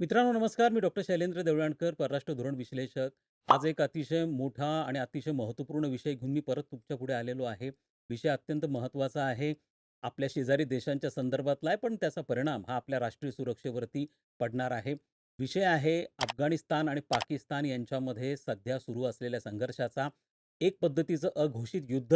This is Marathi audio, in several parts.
मित्रांनो नमस्कार. मी डॉक्टर शैलेंद्र देवळाणकर, परराष्ट्र धोरण विश्लेषक. आज एक अतिशय मोठा आणि अतिशय महत्त्वपूर्ण विषय घेऊन मी परत तुमच्यापुढे आलेलो आहे. विषय अत्यंत महत्त्वाचा आहे. आपल्या शेजारी देशांच्या संदर्भातला आहे, पण त्याचा परिणाम हा आपल्या राष्ट्रीय सुरक्षेवरती पडणार आहे. विषय आहे अफगाणिस्तान आणि पाकिस्तान यांच्यामध्ये सध्या सुरू असलेल्या संघर्षाचा. एक पद्धतीचं अघोषित युद्ध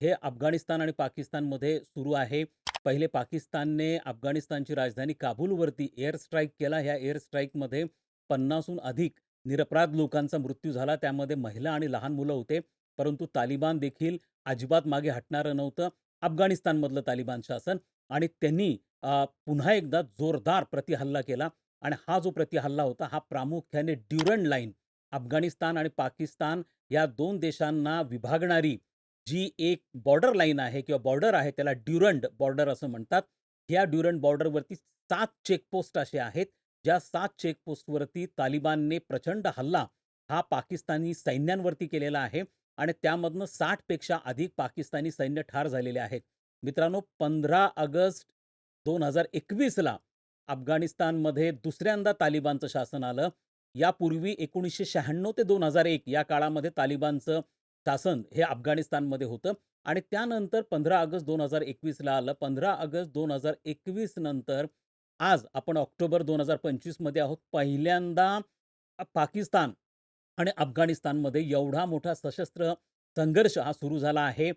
हे अफगाणिस्तान आणि पाकिस्तानमध्ये सुरू आहे. पहिले पाकिस्तानने अफगाणिस्तानची राजधानी काबूलवरती एअर स्ट्राईक केला. ह्या एअर स्ट्राईकमध्ये पन्नासहून अधिक निरपराध लोकांचा मृत्यू झाला. त्यामध्ये महिला आणि लहान मुलं होते. परंतु तालिबान देखील अजिबात मागे हटणारं नव्हतं. अफगाणिस्तानमधलं तालिबान शासन आणि त्यांनी पुन्हा एकदा जोरदार प्रतिहल्ला केला आणि हा जो प्रतिहल्ला होता, हा प्रामुख्याने ड्युरंड लाईन अफगाणिस्तान आणि पाकिस्तान या दोन देशांना विभागणारी जी एक बॉर्डर लाईन आहे किंवा बॉर्डर आहे, त्याला ड्युरंड बॉर्डर असं म्हणतात. या ड्युरंड बॉर्डरवरती सात चेकपोस्ट असे आहेत, ज्या सात चेकपोस्टवरती तालिबानने प्रचंड हल्ला हा पाकिस्तानी सैन्यांवरती केलेला आहे आणि त्यामधनं 60 पेक्षा अधिक पाकिस्तानी सैन्य ठार झालेले आहेत. मित्रांनो 15 ऑगस्ट 2021ला अफगाणिस्तानमध्ये दुसऱ्यांदा तालिबानचं शासन आलं. यापूर्वी 1996 ते 2001 या काळामध्ये तालिबानचं शासन हे अफगाणिस्तानमध्ये होतं आणि त्यानंतर 15 ऑगस्ट 2021ला आलं. 15 ऑगस्ट 2021 नंतर आज आपण ऑक्टोबर दोन हजार पंचवीसमध्ये आहोत. पहिल्यांदा पाकिस्तान आणि अफगाणिस्तानमध्ये एवढा मोठा सशस्त्र संघर्ष हा सुरू झाला आहे.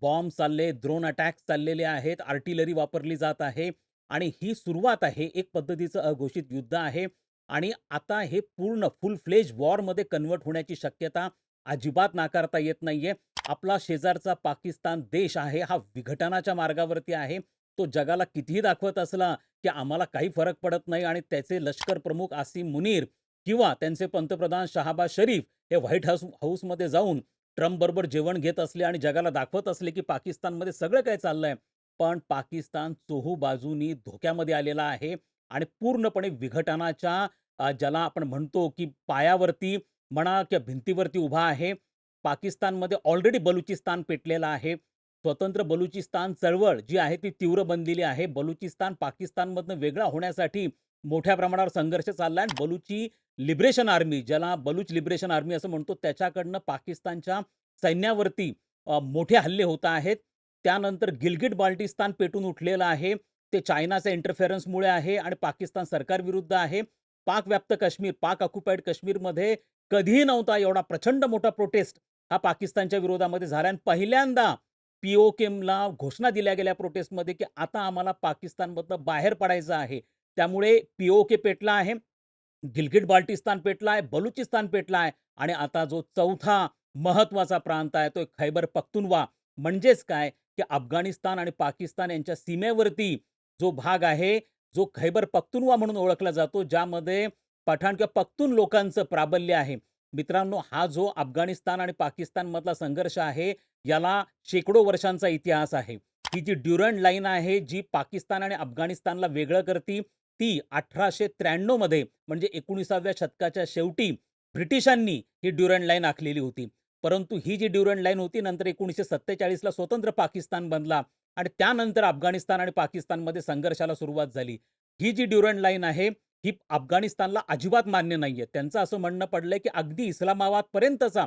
बॉम्ब चालले, ड्रोन अटॅक्स चाललेले आहेत, आर्टिलरी वापरली जात आहे आणि ही सुरुवात आहे. एक पद्धतीचं अघोषित युद्ध आहे आणि आता हे पूर्ण फुल फ्लेज वॉरमध्ये कन्व्हर्ट होण्याची शक्यता अजिबात नाकारता येत नाहीये. आपला शेजारचा पाकिस्तान देश आहे, हा विघटनाच्या मार्गावरती आहे. तो जगाला कितीही दाखवत असला, की आम्हाला काही फरक पडत नाही आणि त्याचे लष्कर प्रमुख आसिम मुनीर किंवा त्यांचे पंतप्रधान शहाबाज शरीफ हे व्हाईट हाऊस हाऊसमध्ये जाऊन ट्रम्पबरोबर जेवण घेत असले आणि जगाला दाखवत असले, की पाकिस्तानमध्ये सगळं काय चाललंय. पण पाकिस्तान चोहू बाजूनी धोक्यामध्ये आलेला आहे आणि पूर्णपणे विघटनाच्या ज्याला आपण म्हणतो, की पायावरती म्हणा किंवा भिंतीवरती उभा आहे. पाकिस्तानमध्ये ऑलरेडी बलुचिस्तान पेटलेलं आहे. स्वतंत्र बलुचिस्तान चळवळ जी आहे ती तीव्र बनलेली आहे. बलुचिस्तान पाकिस्तानमधनं वेगळा होण्यासाठी मोठ्या प्रमाणावर संघर्ष चालला आहे आणि बलुची लिबरेशन आर्मी ज्याला बलुच लिबरेशन आर्मी असं म्हणतो त्याच्याकडनं पाकिस्तानच्या सैन्यावरती मोठे हल्ले होत आहेत. त्यानंतर गिलगिट बाल्टिस्तान पेटून उठलेलं आहे. ते चायनाच्या इंटरफेरन्समुळे आहे आणि पाकिस्तान सरकारविरुद्ध आहे. पाकव्याप्त काश्मीर, पाक ऑक्युपाईड काश्मीरमध्ये कधीही नव्हता एवढा प्रचंड मोठा प्रोटेस्ट हा पाकिस्तानच्या विरोधामध्ये झाला आणि पहिल्यांदा पी-ओ-केला घोषणा दिल्या गेल्या प्रोटेस्टमध्ये, की आता आम्हाला पाकिस्तानमधनं बाहेर पडायचं आहे. त्यामुळे पी-ओ-के पेटला आहे. गिलगिट बाल्टिस्तान पेटला आहे, बलुचिस्तान पेटला आहे आणि आता जो चौथा महत्त्वाचा प्रांत आहे, तो खैबर पख्तुनवा म्हणजेच काय, की अफगाणिस्तान आणि पाकिस्तान यांच्या सीमेवरती जो भाग आहे, जो खैबर पख्तुनवा म्हणून ओळखला जातो, ज्यामध्ये पठाण किंवा पख्तून लोकांचं प्राबल्य आहे. मित्रांनो, हा जो अफगाणिस्तान आणि पाकिस्तानमधला संघर्ष आहे, याला शेकडो वर्षांचा इतिहास आहे. ही जी ड्युरंड लाईन आहे, जी पाकिस्तान आणि अफगाणिस्तानला वेगळं करती, ती 1893 मध्ये म्हणजे 19व्या शतकाच्या शेवटी ब्रिटिशांनी ही ड्युरंड लाईन आखलेली होती. परंतु ही जी ड्युरंड लाईन होती नंतर 1947ला स्वतंत्र पाकिस्तान बनला आणि त्यानंतर अफगाणिस्तान आणि पाकिस्तानमध्ये संघर्षाला सुरुवात झाली. ही जी ड्युरंट लाईन आहे, ही अफगाणिस्तानला अजिबात मान्य नाहीये. त्यांचं असं म्हणणं पडलंय, की अगदी इस्लामाबादपर्यंतचा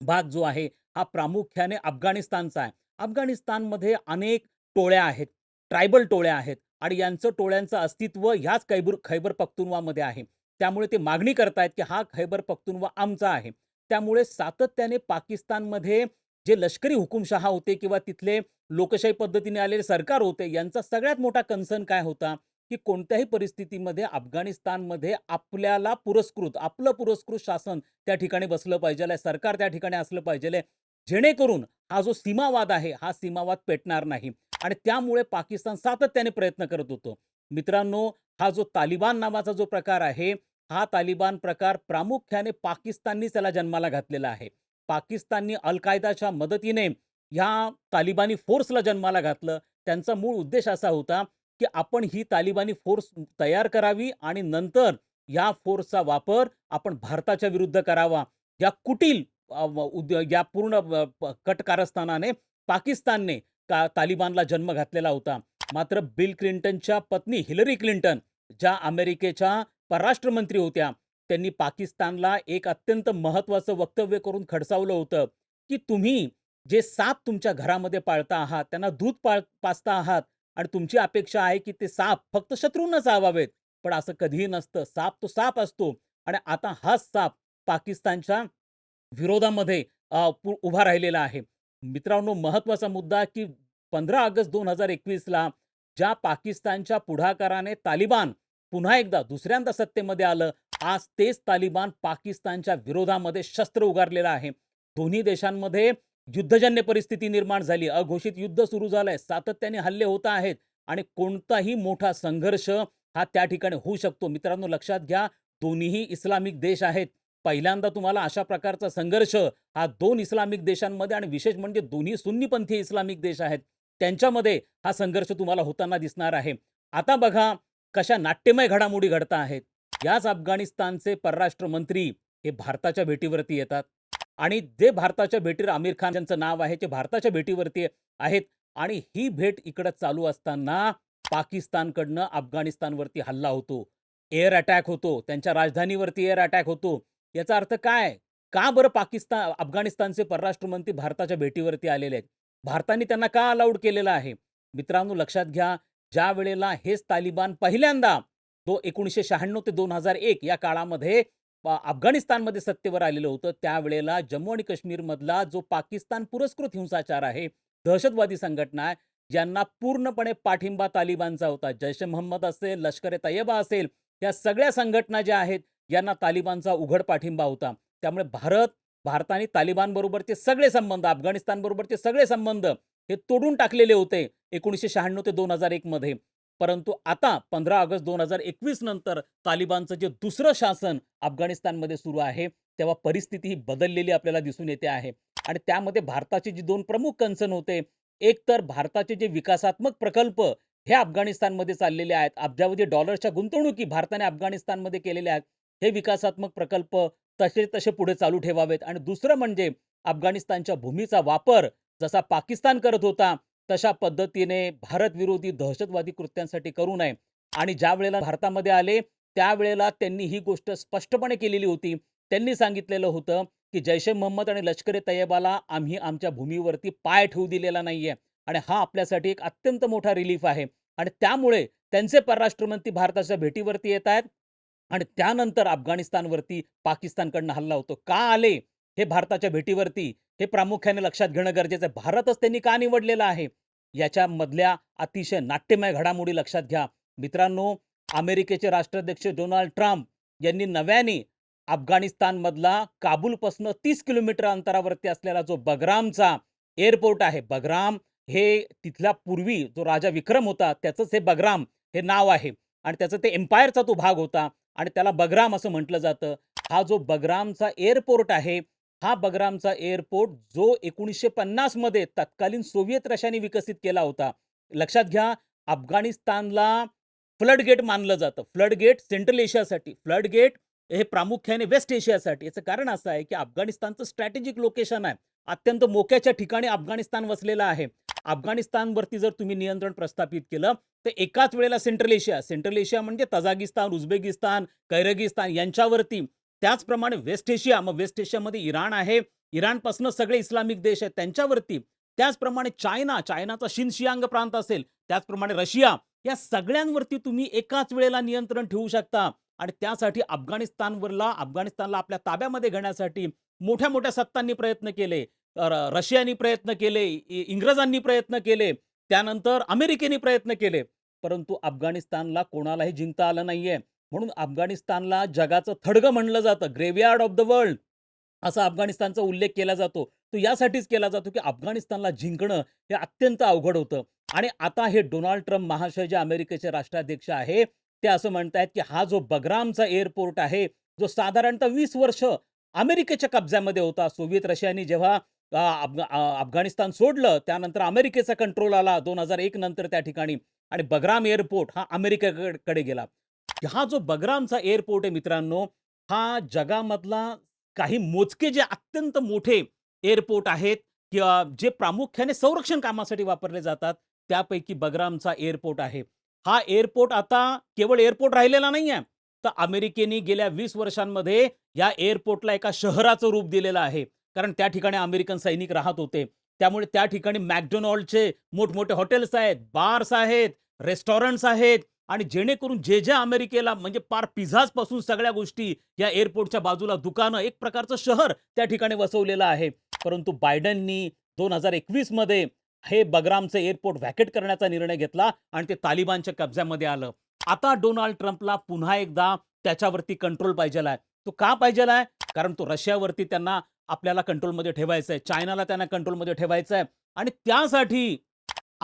भाग जो आहे, हा प्रामुख्याने अफगाणिस्तानचा आहे. अफगाणिस्तानमध्ये अनेक टोळ्या आहेत, ट्रायबल टोळ्या आहेत आणि यांचं टोळ्यांचं अस्तित्व ह्याच कैबूर खैबर पख्तुनवामध्ये आहे. त्यामुळे ते मागणी करतायत, की हा खैबर पख्तुनवा आमचा आहे. त्यामुळे सातत्याने पाकिस्तानमध्ये जे लष्करी हुकुमशहा होते किंवा तिथले लोकशाही पद्धतीने आलेले सरकार होते, यांचा सगळ्यात मोठा कन्सर्न काय होता, की कोणत्याही परिस्थितीमध्ये अफगाणिस्तानमध्ये आपल्याला पुरस्कृत, आपलं पुरस्कृत शासन त्या ठिकाणी बसलं पाहिजेल, सरकार त्या ठिकाणी असलं पाहिजे जेणेकरून हा जो सीमावाद आहे, हा सीमावाद पेटणार नाही. आणि त्यामुळे पाकिस्तान सातत्याने प्रयत्न करत होतो. मित्रांनो, हा जो तालिबान नावाचा जो प्रकार आहे, हा तालिबान प्रकार प्रामुख्याने पाकिस्ताननीच त्याला जन्माला घातलेला आहे. पाकिस्ताननी अल-कायदाच्या मदतीने ह्या तालिबानी फोर्सला जन्माला घातलं. त्यांचा मूळ उद्देश असा होता, की आपण ही तालिबानी फोर्स तयार करावी आणि नंतर या फोर्सचा वापर आपण भारताच्या विरुद्ध करावा. या कुटील उद या पूर्ण कटकारस्थानाने कट कारस्थानाने पाकिस्तानने का तालिबानला जन्म घातलेला होता. मात्र बिल क्लिंटनच्या पत्नी हिलरी क्लिंटन ज्या अमेरिकेच्या परराष्ट्र मंत्री होत्या त्यांनी पाकिस्तानला एक अत्यंत महत्त्वाचं वक्तव्य करून खडसावलं होतं की तुम्ही जे साप तुमच्या घरामध्ये पाळता आहात त्यांना दूध पाळ पाचता आहात आणि तुमची अपेक्षा आहे की ते साप फक्त शत्रूंना चावावेत पण असं कधीही नसतं. साप तो साप असतो आणि आता हाच साप पाकिस्तानच्या विरोधामध्ये उभा राहिलेला आहे. मित्रांनो महत्त्वाचा मुद्दा की पंधरा ऑगस्ट दोन हजार एकवीसला ज्या पाकिस्तानच्या पुढाकाराने तालिबान पुन्हा एकदा दुसऱ्यांदा सत्तेमध्ये आलं. आज तेच तालिबान पाकिस्तानच्या विरोधामध्ये शस्त्र उगारलेलं आहे. दोन्ही देशांमध्ये युद्धजन्य परिस्थिती निर्माण झाली. अघोषित युद्ध सुरू झालंय. सातत्याने हल्ले होत आहेत आणि कोणताही मोठा संघर्ष हा त्या ठिकाणी होऊ शकतो. मित्रांनो लक्षात घ्या दोन्हीही इस्लामिक देश आहेत. पहिल्यांदा तुम्हाला अशा प्रकारचा संघर्ष हा दोन इस्लामिक देशांमध्ये आणि विशेष म्हणजे दोन्ही सुन्नीपंथी इस्लामिक देश आहेत. त्यांच्यामध्ये हा संघर्ष तुम्हाला होताना दिसणार आहे. आता बघा कशा नाट्यमय घडामोडी घडता आहेत? याच अफगाणिस्तानचे परराष्ट्र मंत्री हे भारताच्या भेटीवरती येतात. आणि जे भारताच्या भेटीवर आमिर खान यांचं नाव आहे ते भारताच्या भेटीवरती आहेत आणि ही भेट इकडं चालू असताना पाकिस्तानकडनं अफगाणिस्तानवरती हल्ला होतो. एअर अटॅक होतो. त्यांच्या राजधानीवरती एअर अटॅक होतो. याचा अर्थ काय? का बरं पाकिस्तान अफगाणिस्तानचे परराष्ट्र मंत्री भारताच्या भेटीवरती आलेले आहेत? भारताने त्यांना का अलाउड केलेलं आहे? मित्रांनो लक्षात घ्या ज्या वेळेला हेच तालिबान पहिल्यांदा तो एकोणीसशे शहाण्णव ते दोन हजार एक या काळामध्ये अफगाणिस्तानमध्ये सत्तेवर आलेलं होतं त्यावेळेला जम्मू आणि काश्मीरमधला जो पाकिस्तान पुरस्कृत हिंसाचार आहे दहशतवादी संघटना आहे ज्यांना पूर्णपणे पाठिंबा तालिबानचा होता. जैश महम्मद असेल लष्कर ए तय्यबा असेल या सगळ्या संघटना ज्या आहेत यांना तालिबानचा उघड पाठिंबा होता. त्यामुळे भारत भारताने तालिबानबरोबरचे सगळे संबंध अफगाणिस्तानबरोबरचे सगळे संबंध हे तोडून टाकलेले होते एकोणीसशे शहाण्णव ते दोन हजार एकमध्ये परंतु आता पंधरा ऑगस्ट दोन हजार एकवीस नंतर तालिबानचं जे दुसरं शासन अफगाणिस्तानमध्ये सुरू आहे तेव्हा परिस्थिती ही बदललेली आपल्याला दिसून येते आहे. आणि त्यामध्ये भारताचे जे दोन प्रमुख कन्सर्न होते एक तर भारताचे जे विकासात्मक प्रकल्प हे अफगाणिस्तानमध्ये चाललेले आहेत. अब्जावधी डॉलर्सच्या गुंतवणुकी भारताने अफगाणिस्तानमध्ये केलेल्या आहेत. हे विकासात्मक प्रकल्प तसे तसे पुढे चालू ठेवावेत. आणि दुसरं म्हणजे अफगाणिस्तानच्या भूमीचा वापर जसा पाकिस्तान करत होता तशा पद्धतीने भारत विरोधी दहशतवादी कृत्यांसाठी करू नये. आणि ज्या वेळेला भारतामध्ये आले त्यावेळेला त्यांनी ही गोष्ट स्पष्टपणे केलेली होती. त्यांनी सांगितलेलं होतं की जैश ए मोहम्मद आणि लष्कर ए तय्यबाला आम्ही आमच्या भूमीवरती पाय ठेवू दिलेला नाहीये. आणि हा आपल्यासाठी एक अत्यंत मोठा रिलीफ आहे. आणि त्यामुळे त्यांचे परराष्ट्रमंत्री भारताच्या भेटीवरती येत आहेत. आणि त्यानंतर अफगाणिस्तानवरती पाकिस्तानकडनं हल्ला होतो. का आले? हे भारताच्या भेटीवरती हे प्रामुख्याने लक्षात घेणं गरजेचं आहे. भारतच त्यांनी का निवडलेला आहे? याच्यामधल्या अतिशय नाट्यमय घडामोडी लक्षात घ्या. मित्रांनो अमेरिकेचे राष्ट्राध्यक्ष डोनाल्ड ट्रम्प यांनी नव्याने अफगाणिस्तानमधला काबूलपासून तीस किलोमीटर अंतरावरती असलेला जो बगरामचा एअरपोर्ट आहे बगराम हे तिथल्या पूर्वी जो राजा विक्रम होता त्याचंच हे बगराम हे नाव आहे. आणि त्याचं ते एम्पायरचा तो भाग होता. आणि त्याला बगराम असं म्हटलं जातं. हा जो बगरामचा एअरपोर्ट आहे हा बगरामचा एअरपोर्ट जो एकोणीसशे पन्नासमध्ये तत्कालीन सोव्हिएत रशाने विकसित केला होता. लक्षात घ्या अफगाणिस्तानला फ्लड गेट मानलं जातं. फ्लड गेट सेंट्रल एशियासाठी फ्लड गेट हे प्रामुख्याने वेस्ट एशियासाठी याचं कारण असं आहे की अफगाणिस्तानचं स्ट्रॅटेजिक लोकेशन आहे. अत्यंत मोक्याच्या ठिकाणी अफगाणिस्तान वसलेलं आहे. अफगाणिस्तानवरती जर तुम्ही नियंत्रण प्रस्थापित केलं तर एकाच वेळेला सेंट्रल एशिया सेंट्रल एशिया म्हणजे तजागिस्तान उझबेकिस्तान कैरगिस्तान यांच्यावरती त्याचप्रमाणे वेस्ट एशिया मग वेस्ट एशियामध्ये इराण आहे. इराणपासून सगळे इस्लामिक देश आहेत त्यांच्यावरती. त्याचप्रमाणे चायना चायनाचा शिनशियांग प्रांत असेल त्याचप्रमाणे रशिया या सगळ्यांवरती तुम्ही एकाच वेळेला नियंत्रण ठेवू शकता. आणि त्यासाठी अफगाणिस्तानवरला अफगाणिस्तानला आपल्या ताब्यामध्ये घेण्यासाठी मोठ्या मोठ्या सत्तांनी प्रयत्न केले. रशियानी प्रयत्न केले इंग्रजांनी प्रयत्न केले त्यानंतर अमेरिकेने प्रयत्न केले. परंतु अफगाणिस्तानला कोणालाही जिंकता आलं नाहीये. म्हणून अफगाणिस्तानला जगाचं थडगं म्हणलं जातं. ग्रेव्हयार्ड ऑफ द वर्ल्ड असा अफगाणिस्तानचा उल्लेख केला जातो. तो यासाठीच केला जातो की अफगाणिस्तानला जिंकणं हे अत्यंत अवघड होतं. आणि आता हे डोनाल्ड ट्रम्प महाशय जे अमेरिकेचे राष्ट्राध्यक्ष आहे ते असं म्हणतायत की हा जो बगरामचा एअरपोर्ट आहे जो साधारणतः वीस वर्ष अमेरिकेच्या कब्जामध्ये होता. सोव्हिएत रशियाने जेव्हा अफगाणिस्तान सोडलं त्यानंतर अमेरिकेचा कंट्रोल आला दोन हजार एक नंतर त्या ठिकाणी. आणि बगराम एअरपोर्ट हा अमेरिकेकडे गेला. हा जो बगरामचा एअरपोर्ट आहे मित्रांनो हा जगामधला काही मोजके जे अत्यंत मोठे एअरपोर्ट आहेत किंवा जे प्रामुख्याने संरक्षण कामासाठी वापरले जातात त्यापैकी बगरामचा एअरपोर्ट आहे. हा एअरपोर्ट आता केवळ एअरपोर्ट राहिलेला नाहीये तर अमेरिकेने गेल्या वीस वर्षांमध्ये या एअरपोर्टला एका शहराचं रूप दिलेलं आहे. कारण त्या ठिकाणी अमेरिकन सैनिक राहत होते. त्यामुळे त्या ठिकाणी मॅकडोनॉल्डचे मोठमोठे हॉटेल्स आहेत बार्स आहेत रेस्टॉरंट्स आहेत आणि जेणेकरून जे जे अमेरिकेला म्हणजे पार पिझाजपासून पासून सगळ्या गोष्टी या एअरपोर्टच्या बाजूला दुकानं एक प्रकारचं शहर त्या ठिकाणी वसवलेलं आहे. परंतु बायडननी दोन हजार एकवीसमध्ये हे बगरामचं एअरपोर्ट व्हॅकेट करण्याचा निर्णय घेतला आणि ते तालिबानच्या कब्ज्यामध्ये आलं. आता डोनाल्ड ट्रम्पला पुन्हा एकदा त्याच्यावरती कंट्रोल पाहिजेला आहे. तो का पाहिजेला आहे? कारण तो रशियावरती त्यांना आपल्याला कंट्रोलमध्ये ठेवायचा आहे चायनाला त्यांना कंट्रोलमध्ये ठेवायचं आहे आणि त्यासाठी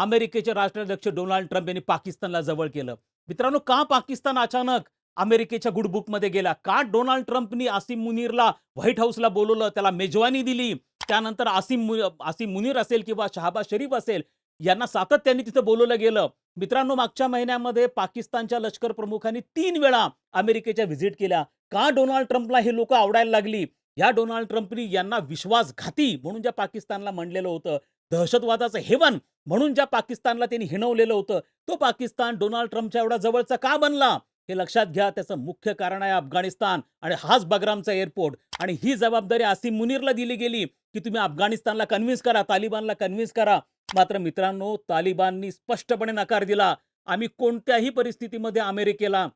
अमेरिकेचे राष्ट्राध्यक्ष डोनाल्ड ट्रम्प यांनी पाकिस्तानला जवळ केलं. मित्रांनो का पाकिस्तान अचानक अमेरिकेच्या गुडबुकमध्ये गेला? का डोनाल्ड ट्रम्पनी आसिम मुनीरला व्हाईट हाऊसला बोलवलं? त्याला मेजवानी दिली. त्यानंतर आसिम मु- आसिम मुनीर असेल किंवा शहाबाज शरीफ असेल यांना सातत्याने तिथं बोलवलं गेलं. मित्रांनो मागच्या महिन्यामध्ये पाकिस्तानच्या लष्कर प्रमुखांनी तीन वेळा अमेरिकेच्या व्हिजिट केल्या. का डोनाल्ड ट्रम्पला हे लोक आवडायला लागली? या डोनाल्ड ट्रम्पनी यांना विश्वासघाती म्हणून ज्या पाकिस्तानला म्हणलेलं होतं दहशतवादाचं हेवन म्हणून ज्या पाकिस्तानला त्यांनी हिणवलेलं होतं तो पाकिस्तान डोनाल्ड ट्रम्पच्या एवढा जवळचा का बनला? हे लक्षात घ्या त्याचं मुख्य कारण आहे अफगाणिस्तान आणि हाच बगरामचा एअरपोर्ट. आणि ही जबाबदारी आसिम मुनीरला दिली गेली की तुम्ही अफगाणिस्तानला कन्व्हिन्स करा तालिबानला कन्व्हिन्स करा. मात्र मित्रांनो तालिबाननी स्पष्टपणे नकार दिला. आम्ही कोणत्याही परिस्थितीमध्ये अमेरिकेला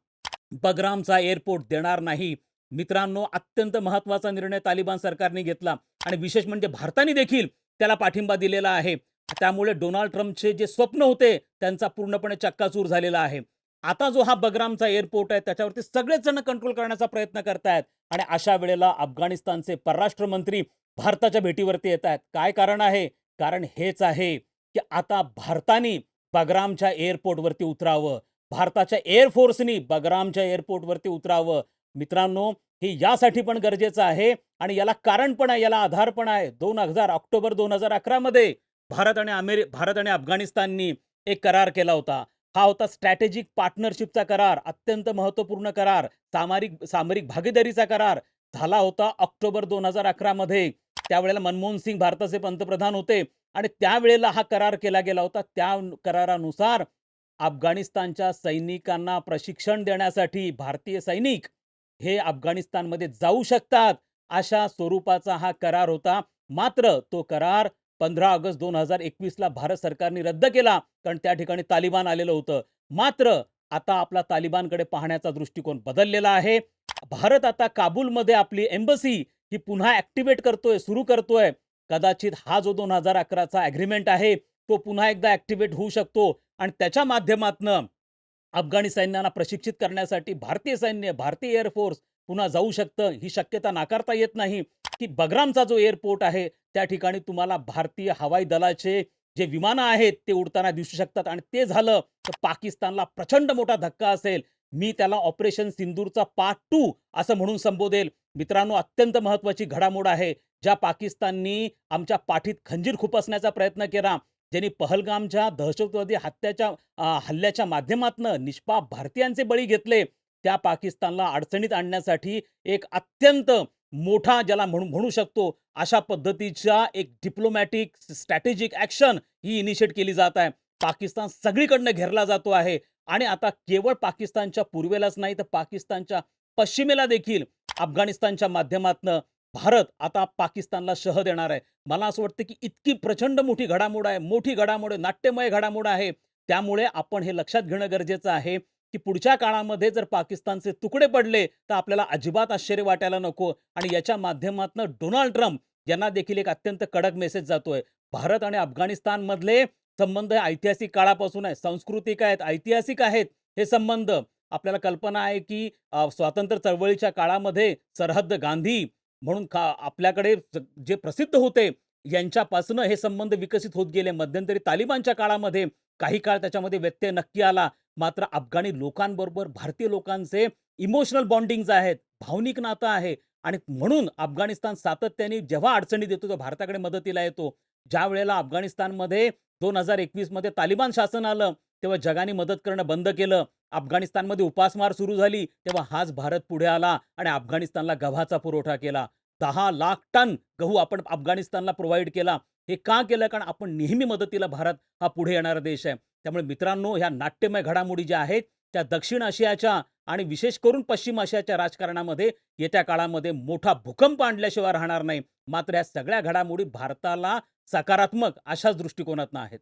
बगरामचा एअरपोर्ट देणार नाही. मित्रांनो अत्यंत महत्त्वाचा निर्णय तालिबान सरकारने घेतला. आणि विशेष म्हणजे भारताने देखील त्याला पाठिंबा दिलेला आहे. त्यामुळे डोनाल्ड ट्रम्पचे जे स्वप्न होते त्यांचा पूर्णपणे चक्काचूर झालेला आहे. आता जो हा बगरामचा एअरपोर्ट आहे त्याच्यावरती सगळेच जण कंट्रोल करण्याचा प्रयत्न करतायत आणि अशा वेळेला अफगाणिस्तानचे परराष्ट्र मंत्री भारताच्या भेटीवरती येत आहेत काय कारण आहे? कारण हेच आहे की आता भारताने बगरामच्या एअरपोर्टवरती उतरावं. भारताच्या एअरफोर्सनी बगरामच्या एअरपोर्टवरती उतरावं. मित्रांनो हे यासाठी पण गरजेचं आहे आणि याला कारण पण आहे याला आधार पण आहे. दोन हजार ऑक्टोबर दोन हजार अकरामध्ये भारत आणि अमेरि भारत आणि अफगाणिस्ताननी एक करार केला होता. हा होता स्ट्रॅटेजिक पार्टनरशिपचा करार अत्यंत महत्त्वपूर्ण करार सामरिक सामरिक भागीदारीचा करार. झाला होता ऑक्टोबर दोन हजार अकरामध्ये त्यावेळेला मनमोहन सिंग भारताचे पंतप्रधान होते आणि त्यावेळेला हा करार केला गेला होता. त्या करारानुसार अफगाणिस्तानच्या सैनिकांना प्रशिक्षण देण्यासाठी भारतीय सैनिक हे अफगाणिस्तानमध्ये जाऊ शकतात अशा स्वरूपाचा हा करार होता. मात्र तो करार पंधरा ऑगस्ट दोन हजार एकवीसला भारत सरकारने रद्द केला कारण त्या ठिकाणी तालिबान आलेलं होतं. मात्र आता आपला तालिबानकडे पाहण्याचा दृष्टिकोन बदललेला आहे. भारत आता काबूलमध्ये आपली एम्बसी ही पुन्हा ऍक्टिव्हेट करतोय सुरू करतोय. कदाचित हा जो दोन हजार अकराचा ॲग्रीमेंट आहे तो पुन्हा एकदा ऍक्टिव्हेट होऊ शकतो. आणि त्याच्या माध्यमातनं अफगाणी सैन्याला प्रशिक्षित करण्यासाठी भारतीय सैन्य भारतीय एअरफोर्स पुन्हा जाऊ शकतं ही शक्यता नाकारता येत नाही. की बगरामचा जो एअरपोर्ट आहे त्या ठिकाणी तुम्हाला भारतीय हवाई दलाचे जे विमानं आहेत ते उडताना दिसू शकतात. आणि ते झालं तर पाकिस्तानला प्रचंड मोठा धक्का असेल. मी त्याला ऑपरेशन सिंदूरचा पार्ट टू असं म्हणून संबोधेल. मित्रांनो अत्यंत महत्वाची घडामोड आहे. ज्या पाकिस्ताननी आमच्या पाठीत खंजीर खुपसण्याचा प्रयत्न केला ज्यांनी पहलगामच्या दहशतवादी हत्याच्या हल्ल्याच्या माध्यमातनं निष्पाप भारतीयांचे बळी घेतले त्या पाकिस्तानला अडचणीत आणण्यासाठी एक अत्यंत मोठा ज्याला म्हणू म्हणू शकतो अशा पद्धतीच्या एक डिप्लोमॅटिक स्ट्रॅटेजिक ऍक्शन ही इनिशिएट केली जात आहे. पाकिस्तान सगळीकडनं घेरला जातो आहे. आणि आता केवळ पाकिस्तानच्या पूर्वेलाच नाही तर पाकिस्तानच्या पश्चिमेला देखील अफगाणिस्तानच्या माध्यमातनं भारत आता पाकिस्तानला शह देणार आहे. मला असं वाटतं की इतकी प्रचंड मोठी घडामोड आहे. मोठी घडामोड आहे. नाट्यमय घडामोड आहे. त्यामुळे आपण हे लक्षात घेणं गरजेचं आहे की पुढच्या काळामध्ये जर पाकिस्तानचे तुकडे पडले तर आपल्याला अजिबात आश्चर्य वाटायला नको. आणि याच्या माध्यमातून डोनाल्ड ट्रम्प यांना देखील एक अत्यंत कडक मेसेज जातोय. भारत आणि अफगाणिस्तानमधले संबंध हे ऐतिहासिक काळापासून आहे सांस्कृतिक आहेत ऐतिहासिक आहेत हे संबंध. आपल्याला कल्पना आहे की स्वातंत्र्य चळवळीच्या काळामध्ये सरहद्द गांधी म्हणून का आपल्याकडे जे प्रसिद्ध होते यांच्यापासून हे संबंध विकसित होत गेले. मध्यंतरी तालिबानच्या काळामध्ये काही काळ त्याच्यामध्ये व्यत्यय नक्की आला. मात्र अफगाणी लोकांबरोबर भारतीय लोकांचे इमोशनल बॉन्डिंग आहेत भावनिक नातं आहे आणि म्हणून अफगाणिस्तान सातत्याने जेव्हा अडचणी देतो तो भारताकडे मदतीला येतो. ज्या वेळेला अफगाणिस्तानमध्ये दोन हजार एकवीसमध्ये तालिबान शासन आलं तेव्हा जगाने मदत करणं बंद केलं. अफगाणिस्तानमध्ये उपासमार सुरू झाली. तेव्हा हाच भारत पुढे आला आणि अफगाणिस्तानला गव्हाचा पुरवठा केला. दहा लाख टन गहू आपण अफगाणिस्तानला प्रोव्हाइड केला. हे का केलं? कारण आपण नेहमी मदतीला भारत हा पुढे येणारा देश आहे. त्यामुळे मित्रांनो ह्या नाट्यमय घडामोडी ज्या आहेत त्या दक्षिण आशियाच्या आणि विशेष करून पश्चिम आशियाच्या राजकारणामध्ये येत्या काळामध्ये मोठा भूकंप आणल्याशिवाय राहणार नाही. मात्र या सगळ्या घडामोडी भारताला सकारात्मक अशाच दृष्टिकोनातनं आहेत.